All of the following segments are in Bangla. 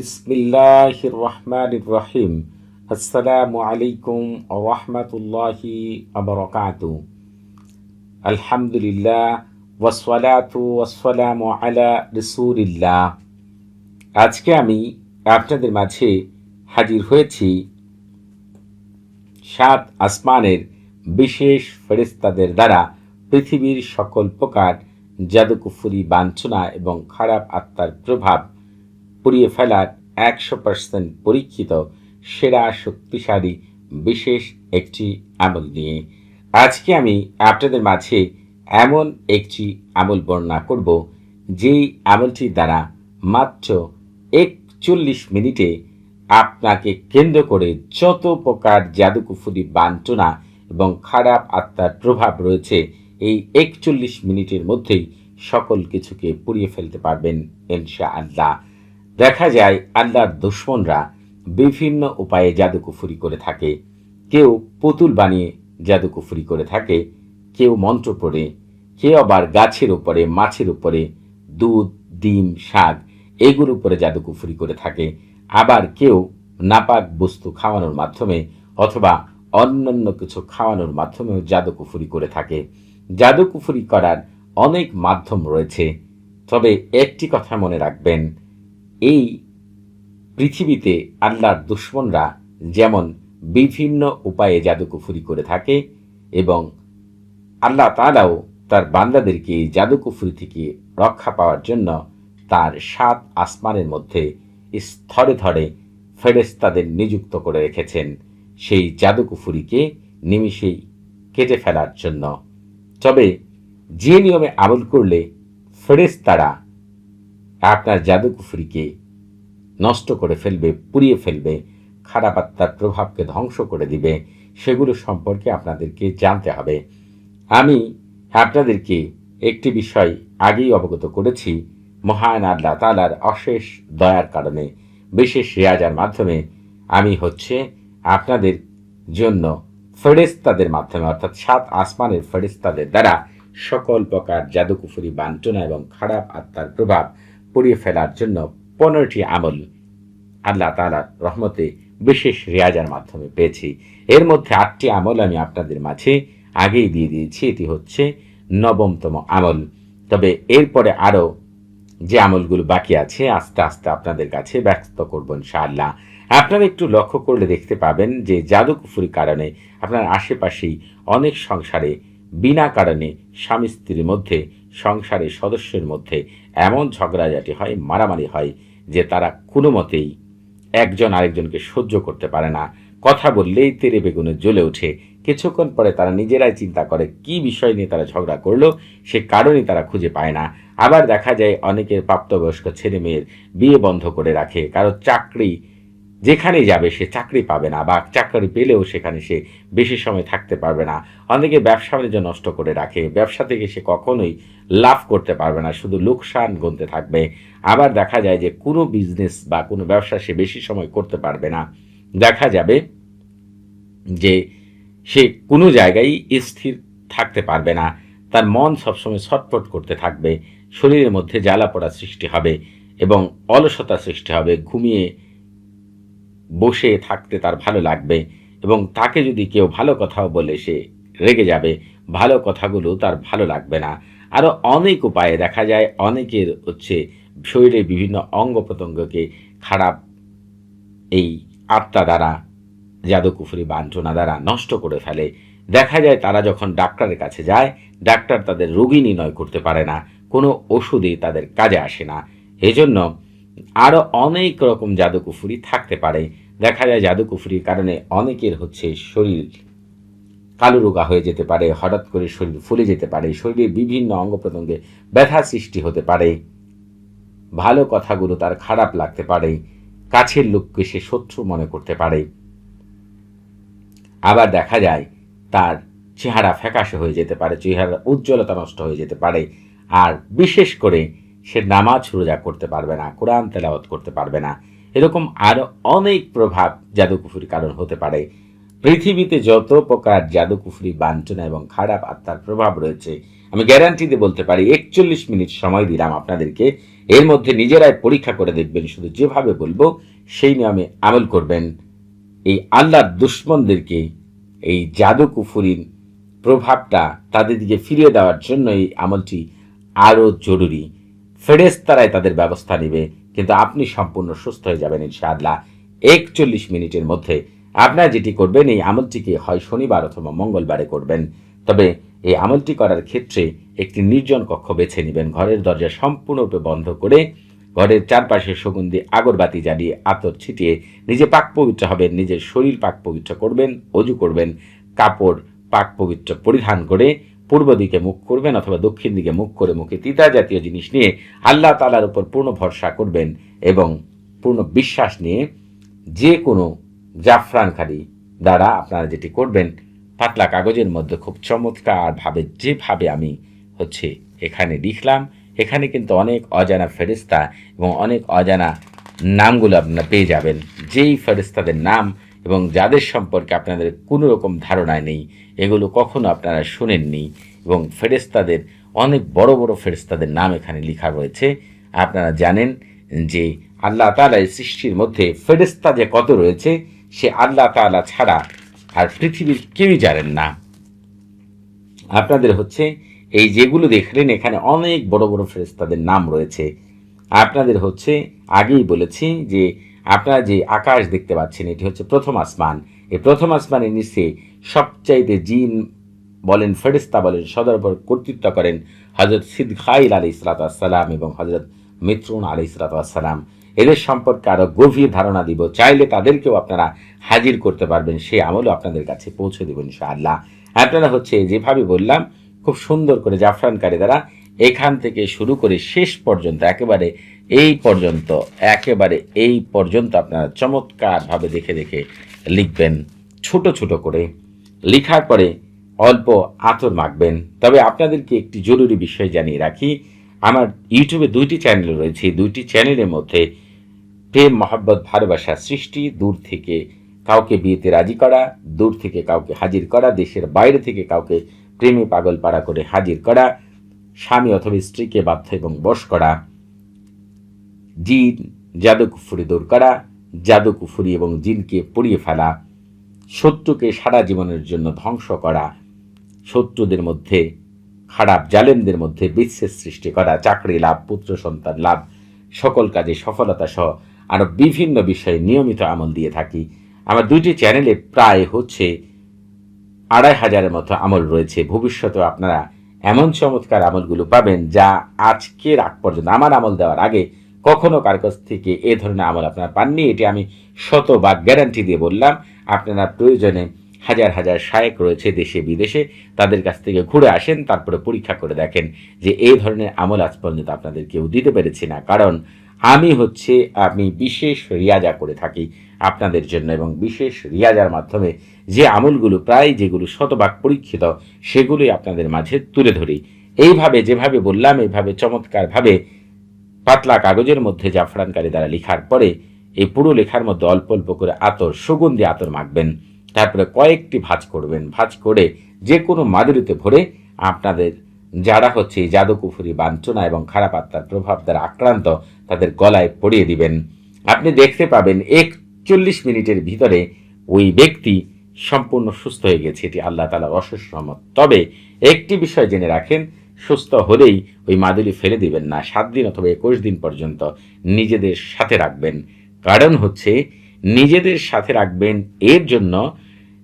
বিসমিল্লাহির রহমানির রহিম। আসসালামু আলাইকুম রহমতুল্লাহি আবরকাতু আলহামদুলিল্লাহ ওয়াসসালাতু ওয়াসসালামু আলা রসুলিল্লাহ। আজকে আমি আপনাদের মাঝে হাজির হয়েছি সাত আসমানের বিশেষ ফেরেস্তাদের দ্বারা পৃথিবীর সকল প্রকার জাদুকুফুরি বাঞ্ছনা এবং খারাপ আত্মার প্রভাব পুড়িয়ে ফেলার একশো পার্সেন্ট পরীক্ষিত, সেরা, শক্তিশালী, বিশেষ একটি আমল নিয়ে। আজকে আমি আপনাদের মাঝে এমন একটি আমল বর্ণনা করব, যেই আমলটির দ্বারা মাত্র একচল্লিশ মিনিটে আপনাকে কেন্দ্র করে যত প্রকার জাদুকুফুরি বাঞ্ছনা এবং খারাপ আত্মার প্রভাব রয়েছে, এই একচল্লিশ মিনিটের মধ্যেই সকল কিছুকে পুড়িয়ে ফেলতে পারবেন ইনশা আল্লাহ দেখা যায়, আল্লাহর দুশ্মনরা বিভিন্ন উপায়ে জাদুকুফুরি করে থাকে। কেউ পুতুল বানিয়ে জাদুকুফুরি করে থাকে, কেউ মন্ত্র পড়ে, কেউ আবার গাছের উপরে, মাছের উপরে, দুধ, ডিম, শাক, এগুলোর উপরে জাদুকুফুরি করে থাকে। আবার কেউ নাপাক বস্তু খাওয়ানোর মাধ্যমে অথবা অন্যান্য কিছু খাওয়ানোর মাধ্যমেও জাদুকুফুরি করে থাকে। জাদুকুফুরি করার অনেক মাধ্যম রয়েছে। তবে একটি কথা মনে রাখবেন এই পৃথিবীতে আল্লাহর দুশ্মনরা যেমন বিভিন্ন উপায়ে জাদুকুফুরি করে থাকে এবং আল্লাহ তালাও তার বান্দাদেরকে এই জাদুকুফুরি থেকে রক্ষা পাওয়ার জন্য তার সাত আসমানের মধ্যে স্থরে ধরে ফেরেস্তাদের নিযুক্ত করে রেখেছেন। সেই জাদুকুফুরিকে নিমিষেই কেটে ফেলার জন্য। তবে যে নিয়মে আমল করলে ফেরেস্তারা আপনার জাদুকুফুরিকে নষ্ট করে ফেলবে, পুড়িয়ে ফেলবে, খারাপ আত্মার প্রভাবকে ধ্বংস করে দিবে, সেগুলো সম্পর্কে আপনাদেরকে জানতে হবে। আমি আপনাদেরকে একটি বিষয় আগেই অবগত করেছি, মহান আল্লাহ তালার অশেষ দয়ার কারণে, বিশেষ রেয়াজার মাধ্যমে। আমি হচ্ছে আপনাদের জন্য ফেরেস্তাদের মাধ্যমে, অর্থাৎ সাত আসমানের ফেরেস্তাদের দ্বারা সকল প্রকার জাদুকুফুরি, বাঞ্ছনা এবং খারাপ আত্মার প্রভাব পুড়িয়ে ফেলার জন্য পনেরোটি আমল আল্লাহ তালার রহমতে বিশেষ রেয়াজার মাধ্যমে পেয়েছি। এর মধ্যে আটটি আমল আমি আপনাদের মাঝে আগেই দিয়ে দিয়েছি। এটি হচ্ছে নবমতম আমল। তবে এরপরে আরও যে আমলগুলো বাকি আছে, আস্তে আস্তে আপনাদের কাছে ব্যক্ত করব ইনশাআল্লাহ। আপনারা একটু লক্ষ্য করলে দেখতে পাবেন যে জাদুকুফুরি কারণে আপনার আশেপাশেই অনেক সংসারে বিনা কারণে স্বামী স্ত্রীর মধ্যে সংসারের সদস্যের মধ্যে এমন ঝগড়াঝাটি হয়, মারামারি হয়, যে তারা কোনো মতেই একজন আরেকজনকে সহ্য করতে পারে না। কথা বললেই তেরে বেগুনে জ্বলে ওঠে। কিছুক্ষণ পরে তারা নিজেরাই চিন্তা করে, কি বিষয় নিয়ে তারা ঝগড়া করল? সে কারণই তারা খুঁজে পায় না। আবার দেখা যায়, অনেকের প্রাপ্তবয়স্ক ছেলে মেয়ের বিয়ে বন্ধ করে রাখে। কারও চাকরি যেখানে যাবে সে চাকরি পাবে না বা চাকরি পেলেও সেখানে সে বেশি সময় থাকতে পারবে না। অনেকে ব্যবসা বাণিজ্য নষ্ট করে রাখে। ব্যবসা থেকে সে কখনোই লাভ করতে পারবে না। শুধু লোকসান গুনতে থাকবে। আবার দেখা যায় যে কোনো বিজনেস বা কোনো ব্যবসা সে বেশি সময় করতে পারবে না। দেখা যাবে যে সে কোনো জায়গায় স্থির থাকতে পারবে না। তার মন সবসময় ছটফট করতে থাকবে। শরীরের মধ্যে জ্বালা পড়া সৃষ্টি হবে এবং অলসতা সৃষ্টি হবে। ঘুমিয়ে বসে থাকতে তার ভালো লাগবে এবং তাকে যদি কেউ ভালো কথাও বলে সে রেগে যাবে, ভালো কথাগুলো তার ভালো লাগবে না। আরও অনেক উপায়ে দেখা যায়, অনেকের হচ্ছে শরীরের বিভিন্ন অঙ্গ প্রত্যঙ্গকে খারাপ এই আত্মা দ্বারা, জাদুকুফুরি বাঞ্ছনা দ্বারা নষ্ট করে ফেলে। দেখা যায় তারা যখন ডাক্তারের কাছে যায়, ডাক্তার তাদের রোগী নির্ণয় করতে পারে না, কোনো ওষুধই তাদের কাজে আসে না। এজন্য আরও অনেক রকম জাদুকুফুরি থাকতে পারে। দেখা যায় জাদুকুফুরির কারণে অনেকের হচ্ছে শরীর কালো রোগা হয়ে যেতে পারে, হঠাৎ করে শরীর ফুলে যেতে পারে শরীরের বিভিন্ন অঙ্গ প্রত্যঙ্গে ব্যথা সৃষ্টি হতে পারে। ভালো কথাগুলো তার খারাপ লাগতে পারে, কাছের লোককে সে শত্রু মনে করতে পারে। আবার দেখা যায় তার চেহারা ফ্যাকাশে হয়ে যেতে পারে, চেহারার উজ্জ্বলতা নষ্ট হয়ে যেতে পারে। আর বিশেষ করে সে নামাজ রোজা করতে পারবে না, কোরআন তেলাওয়াত করতে পারবে না। এরকম আরও অনেক প্রভাব জাদুকুফুরি কারণ হতে পারে। পৃথিবীতে যত প্রকার জাদুকুফরি বাঞ্ছনা এবং খারাপ আত্মার প্রভাব রয়েছে, আমি গ্যারান্টি দিয়ে বলতে পারি, একচল্লিশ মিনিট সময় দিলাম আপনাদেরকে। এর মধ্যে নিজেরাই পরীক্ষা করে দেখবেন, শুধু যেভাবে বলব সেই নিয়মে আমল করবেন। এই আল্লাহর দুশ্মনদেরকে এই জাদু কুফুরির প্রভাবটা তাদের দিকে ফিরিয়ে দেওয়ার জন্য এই আমলটি আরও জরুরি। ফেরেস্তারাই তাদের ব্যবস্থা নেবে। কিন্তু আপনি সম্পূর্ণ সুস্থ হয়ে যাবেন ইনশাআল্লাহ। একচল্লিশ মিনিটের মধ্যে আপনারা যেটি করবেন, এই আমলটিকে হয় শনিবার অথবা মঙ্গলবারে করবেন। তবে এই আমলটি করার ক্ষেত্রে একটি নির্জন কক্ষ বেছে নেবেন। ঘরের দরজা সম্পূর্ণরূপে বন্ধ করে ঘরের চারপাশে সুগন্ধি আগরবাতি জ্বালিয়ে আতর ছিটিয়ে নিজে পাক পবিত্র হবেন, নিজের শরীর পাক পবিত্র করবেন, অজু করবেন, কাপড় পাক পবিত্র পরিধান করে পূর্ব দিকে মুখ করবেন অথবা দক্ষিণ দিকে মুখ করে মুখে তিতা জাতীয় জিনিস নিয়ে আল্লাহ তালার উপর পূর্ণ ভরসা করবেন এবং পূর্ণ বিশ্বাস নিয়ে যে কোনো জাফরানকারী দ্বারা আপনারা যেটি করবেন, পাতলা কাগজের মধ্যে খুব চমৎকারভাবে যেভাবে আমি হচ্ছে এখানে লিখলাম, এখানে কিন্তু অনেক অজানা ফেরিস্তা এবং অনেক অজানা নামগুলো আপনারা পেয়ে যাবেন। যেই ফেরিস্তাদের নাম এবং যাদের সম্পর্কে আপনাদের কোনো রকম ধারণায় নেই, এগুলো কখনো আপনারা শুনেননি এবং ফেরেস্তাদের অনেক বড় বড় ফেরেস্তাদের নাম এখানে লেখা রয়েছে। আপনারা জানেন যে আল্লাহ তালা সৃষ্টির মধ্যে ফেরেস্তা যে কত রয়েছে, সে আল্লাহ তালা ছাড়া আর পৃথিবীর কেউই জানেন না। আপনাদের হচ্ছে এই যেগুলো দেখলেন, এখানে অনেক বড় বড় ফেরেস্তাদের নাম রয়েছে। আপনাদের হচ্ছে আগেই বলেছি যে আপনারা যে আকাশ দেখতে পাচ্ছেন, এটি হচ্ছে প্রথম আসমান। এই প্রথম আসমানের নিচে সবচাইতে জিন বলেন ফেরিস্তা বলেন, সদর উপর কর্তৃত্ব করেন হজরত সিদ খাইল আলী ইসলাতাম এবং হজরত মিত্রুন আলী ইসলাতাম এদের সম্পর্কে আরও গভীর ধারণা দিব। চাইলে তাদেরকেও আপনারা হাজির করতে পারবেন, সে আমলও আপনাদের কাছে পৌঁছে দেবেন ইনশাআল্লাহ। আপনারা হচ্ছে যেভাবে বললাম, খুব সুন্দর করে জাফরানকারী দ্বারা এখান থেকে শুরু করে শেষ পর্যন্ত, একেবারে এই পর্যন্ত, একেবারে এই পর্যন্ত আপনারা চমৎকারভাবে দেখে দেখে লিখবেন, ছোট ছোট করে। লিখার পরে অল্প আতর মাখবেন। তবে আপনাদেরকে একটি জরুরি বিষয় জানিয়ে রাখি, আমার ইউটিউবে দুইটি চ্যানেল রয়েছে। দুইটি চ্যানেলের মধ্যে প্রেম, মহব্বত, ভালোবাসা সৃষ্টি, দূর থেকে কাউকে বিয়েতে রাজি করা, দূর থেকে কাউকে হাজির করা, দেশের বাইরে থেকে কাউকে প্রেমে পাগল পাড়া করে হাজির করা স্বামী অথবা স্ত্রীকে বাধ্য এবং বশ করা। জিন জাদুকুফুরি দূর করা জাদুকুফুরি এবং জিনকে পুড়িয়ে ফেলা, শত্রুকে সারা জীবনের জন্য ধ্বংস করা, শত্রুদের মধ্যে, খারাপ জালেমদের মধ্যে বিচ্ছেদ সৃষ্টি করা, চাকরি লাভ, পুত্র সন্তান লাভ, সকল কাজে সফলতা সহ আরও বিভিন্ন বিষয়ে নিয়মিত আমল দিয়ে থাকি। আমার দুইটি চ্যানেলে প্রায় হচ্ছে আড়াই হাজারের মতো আমল রয়েছে। ভবিষ্যতেও আপনারা এমন চমৎকার আমলগুলো পাবেন যা আজকের আগ পর্যন্ত আমার আমল দেওয়ার আগে কখনো কার কাছ থেকে এ ধরনের আমল আপনারা পাননি। এটি আমি শত বা গ্যারান্টি দিয়ে বললাম। আপনারা প্রয়োজনে হাজার হাজার সায়ক রয়েছে দেশে, বিদেশে, তাদের কাছ থেকে ঘুরে আসেন, তারপরে পরীক্ষা করে দেখেন যে এই ধরনের আমল আজ পর্যন্ত আপনাদের কেউ দিতে পেরেছি না। কারণ আমি হচ্ছে, আমি বিশেষ রিয়াজা করে থাকি আপনাদের জন্য এবং বিশেষ রিয়াজার মাধ্যমে যে আমলগুলো প্রায় যেগুলো শতভাগ পরীক্ষিত, সেগুলোই আপনাদের মাঝে তুলে ধরি। এইভাবে যেভাবে বললাম, এইভাবে চমৎকারভাবে পাতলা কাগজের মধ্যে জাফরানকারী দ্বারা লেখার পরে এই পুরো লেখার মধ্যে অল্প অল্প করে আতর, সুগন্ধি আতর মাখবেন। তারপরে কয়েকটি ভাঁজ করবেন। ভাঁজ করে যে কোনো মাদুরিতে ভরে আপনাদের যারা হচ্ছে জাদুকুফুরি বাঞ্ছনা এবং খারাপ আত্মার প্রভাব দ্বারা আক্রান্ত তাদের গলায় পড়িয়ে দিবেন। আপনি দেখতে পাবেন একচল্লিশ মিনিটের ভিতরে ওই ব্যক্তি সম্পূর্ণ সুস্থ হয়ে গেছে, এটি আল্লাহ তালার অশেষ তবে একটি বিষয় জেনে রাখেন, সুস্থ হলেই ওই মাদুলি ফেলে দিবেন না, সাত দিন অথবা একুশ দিন পর্যন্ত নিজেদের সাথে রাখবেন। কারণ হচ্ছে, নিজেদের সাথে রাখবেন এর জন্য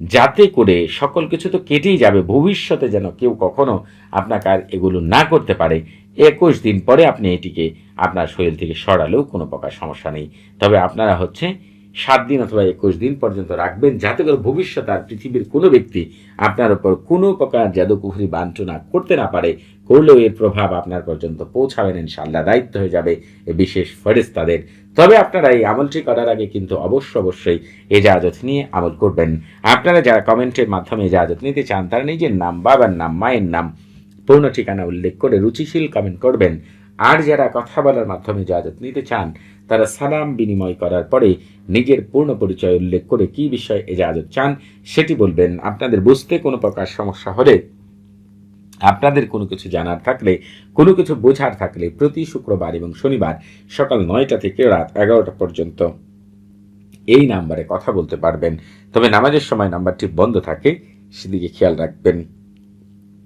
যাতে করে সকল কিছু তো কেটেই যাবে, ভবিষ্যতে যেন কেউ কখনো আপনাকে আর এগুলো না করতে পারে। একুশ দিন পরে আপনি এটিকে আপনার শরীর থেকে সরালেও কোনো প্রকার সমস্যা নেই। তবে আপনারা হচ্ছে সাত দিন অথবা একুশ দিন পর্যন্ত রাখবেন যাতে করে ভবিষ্যতে আর পৃথিবীর কোনো ব্যক্তি আপনার উপর কোনো প্রকার জাদুকুফরি বাঞ্ছনা করতে না পারে। করলেও এর প্রভাব আপনার পর্যন্ত পৌঁছাবেন ইনশাল্লাহ দায়িত্ব হয়ে যাবে বিশেষ ফেরেস্তাদের তবে আপনারা এই আমলটি করার আগে কিন্তু অবশ্য অবশ্যই এ এজাজত নিয়ে আমল করবেন। আপনারা যারা কমেন্টের মাধ্যমে এজাজত নিতে চান, তারা নিজের নাম, বাবার নাম, মায়ের নাম পূর্ণ ঠিকানা উল্লেখ করে রুচিশীল কমেন্ট করবেন। আর যারা কথা বলার মাধ্যমে ইজাজত নিতে চান, তারা সালাম বিনিময় করার পরে নিজের পূর্ণ পরিচয় উল্লেখ করে কি বিষয়ে এজাজত চান, সেটি বলবেন। আপনাদের বুঝতে কোনো প্রকার সমস্যা হলে, আপনাদের কোনো কিছু জানার থাকলে, কোনো কিছু বোঝার থাকলে প্রতি শুক্রবার এবং শনিবার সকাল নয়টা থেকে রাত এগারোটা পর্যন্ত এই নাম্বারে কথা বলতে পারবেন। তবে নামাজের সময় নাম্বারটি বন্ধ থাকে, সেদিকে খেয়াল রাখবেন।